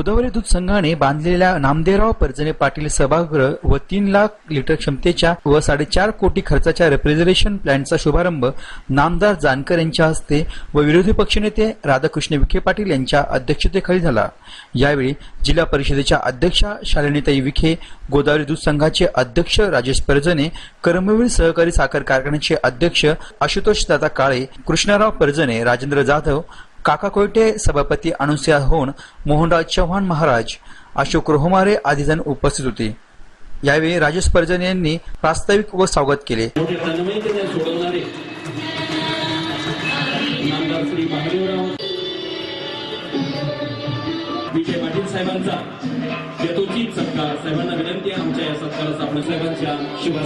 गोदावरी दूध संघाने बांधलेल्या नामदेवराव परजने पाटील सभागृह व तीन लाख लिटर क्षमतेच्या व साडेचार कोटी खर्चाच्या रेफ्रिजरेशन प्लॅन्टचा शुभारंभ नामदार जानकर यांच्या हस्ते व विरोधी पक्षनेते राधाकृष्ण विखे पाटील यांच्या अध्यक्षतेखाली झाला. यावेळी जिल्हा परिषदेच्या अध्यक्षा शालिनीताई विखे गोदावरी दूध संघाचे अध्यक्ष राजेश परजने कर्मवीर सहकारी साखर कारखान्याचे अध्यक्ष आशुतोष दादा काळे कृष्णराव परजने राजेंद्र जाधव काका कोयटे सभापती अनुसया होन मोहनराज चव्हाण महाराज अशोक रोहमारे आदी जण उपस्थित होते. यावेळी राजेश पर्जन यांनी प्रास्ताविक व स्वागत केले. विजय पाटील साहेबांचा यथोचित सत्कार. साहेबांना विनंती आहे आमच्या या सत्काराचा आपण साहेबांच्या शुभ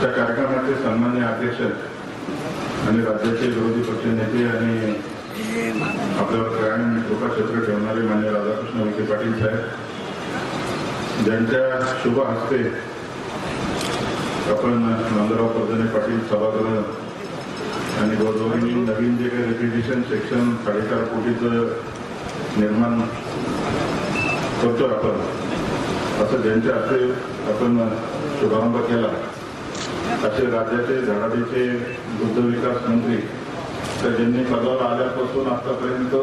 आजच्या कार्यक्रमाचे सन्मान्य अध्यक्ष आणि राज्याचे विरोधी पक्ष नेते आणि आपल्यावर कायम कृपाक्षेत्र ठेवणारे मान्य राधाकृष्ण विखे पाटील साहेब ज्यांच्या शुभ हस्ते आपण नंदराव परजने पाटील सभागृह आणि गोदावरी नवीन जे काही रेफ्रिजरेशन सेक्शन साडेचार कोटीचं निर्माण करतो आपण असं ज्यांच्या हस्ते आपण शुभारंभ केला. असे राज्याचे धडाडीचे दुग्ध विकास मंत्री तर ज्यांनी पदावर आल्यापासून आतापर्यंत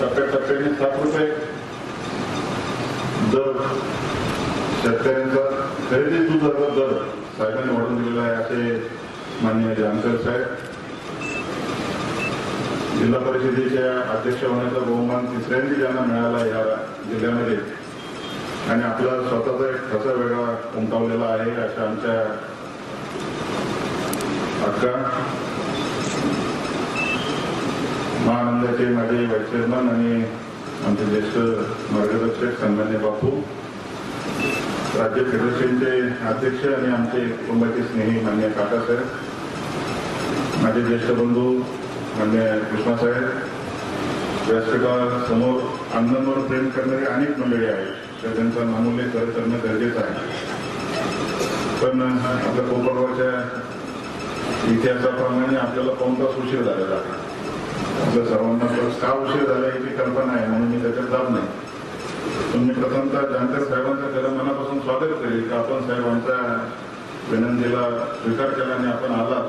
टप्प्याटप्प्याने सात रुपये दर शेतकऱ्यांचा खरेदी दुधाचा दर साहेबांनी वाढून दिलेला आहे असे मान्य जानकर साहेब. जिल्हा परिषदेच्या अध्यक्ष होण्याचा बहुमान तिसऱ्यांदा ज्यांना मिळाला या जिल्ह्यामध्ये आणि आपला स्वतःचा एक ठसा वेगळा उमटवलेला आहे अशा आमच्या अक्का महानंदाचे माझे व्हाईस चेअरमन आणि आमचे ज्येष्ठ मार्गदर्शक सन्मान्य बापू राज्य फेडरेशनचे अध्यक्ष आणि आमचे कुटुंबाचे स्नेही मान्य काकासाहेब माझे ज्येष्ठ बंधू मान्य कृष्णासाहेब व्यासपीठासमोर अण्णांवर प्रेम करणारे अनेक मंडळी आहेत. तर त्यांचा मामूल्य खरं करणं गरजेचं आहे. पण आपल्या कोपरगावच्या इतिहासाप्रमाणे आपल्याला पाऊन तास उशीर झालेला आहे? आपल्या सर्वांना परत का उशीर झाला याची कल्पना आहे म्हणून मी त्याच्यात जात नाही. पण मी प्रथमतः जानकर साहेबांचं त्याला मनापासून स्वागत करेल की आपण साहेबांच्या विनंतीला स्वीकार केला आणि आपण आला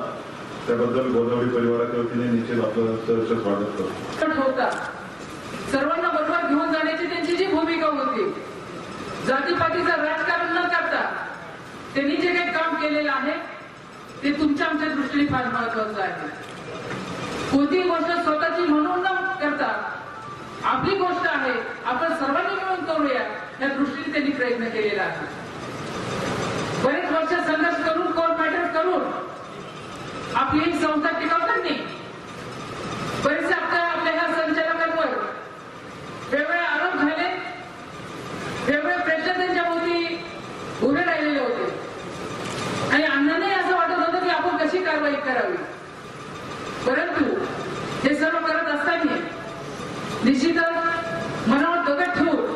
त्याबद्दल गोदावरी परिवाराच्या वतीने निश्चित आपलं सहर्ष स्वागत करतो. सर्वांना बरोबर घेऊन जाण्याची त्यांची जी भूमिका होती जातीपातीचं राजकारण न करता त्यांनी जे काही काम केलेलं आहे ते तुमच्या आमच्या दृष्टीने फार महत्वाचं आहे. कोणतीही गोष्ट स्वतःची म्हणून न करता आपली गोष्ट आहे आपण सर्वांनी मिळून करूया या दृष्टीने त्यांनी प्रयत्न केलेला आहे. बरेच वर्ष संघर्ष करून कोण मॅटर करून आपली एक संस्था टिकवताना बरेचसे आपल्या आपल्या ह्या संचालकांवर वेगवेगळे आरोप झाले वेगवेगळे प्रश्न त्यांच्या भोवती उभे राहिलेले होते आणि अण्णांनाही असं वाटत होतं की आपण कशी कारवाई करावी. परंतु हे सर्व करत असताना निश्चितच मनावर दगड ठेवून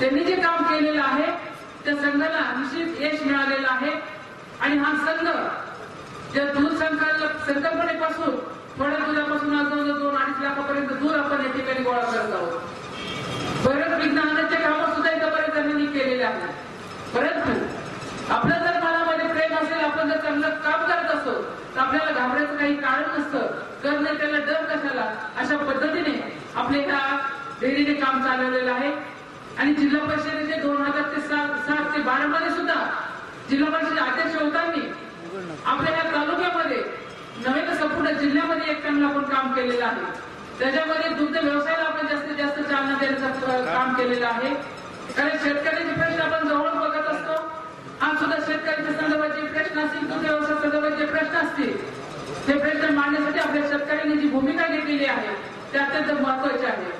त्यांनी जे काम केलेलं आहे त्या संघाला निश्चित यश मिळालेलं आहे. आणि हा संघ त्या दूध संकल्प संकल्पनेपासून थोड्या दुधापासून आज दोन अडीच लाखापर्यंत दूर आपण या ठिकाणी गोळा करत आहोत. परत विज्ञानाचे कामं सुद्धा इथंपर्यंत त्यांनी केलेले आहेत परंतु आपलं जर मनामध्ये प्रेम असेल आपण जर चांगलं काम करत असो तर आपल्याला घाबरायचं काही कारण नसतं. कर नाही त्याला डर कशाला अशा पद्धतीने आपले ह्या डेअरीने काम चालवलेलं आहे. आणि जिल्हा परिषदेचे दोन हजार ते सात सात ते बारा मध्ये सुद्धा जिल्हा परिषद अध्यक्ष होताना आपल्या या तालुक्यामध्ये नव्हे तर संपूर्ण जिल्ह्यामध्ये एक चांगलं आपण काम केलेलं आहे. त्याच्यामध्ये दुग्ध व्यवसायाला आपण जास्तीत जास्त चालना देण्याचं काम केलेलं आहे. कारण शेतकऱ्याचे प्रश्न आपण जवळ बघत असतो. आज सुद्धा शेतकऱ्यांच्या संदर्भात जे प्रश्न असतील दुग्ध व्यवसाय संदर्भात जे प्रश्न असतील ते प्रश्न मांडण्यासाठी आपल्या शेतकऱ्यांनी जी भूमिका घेतलेली आहे ते अत्यंत महत्त्वाचे आहे.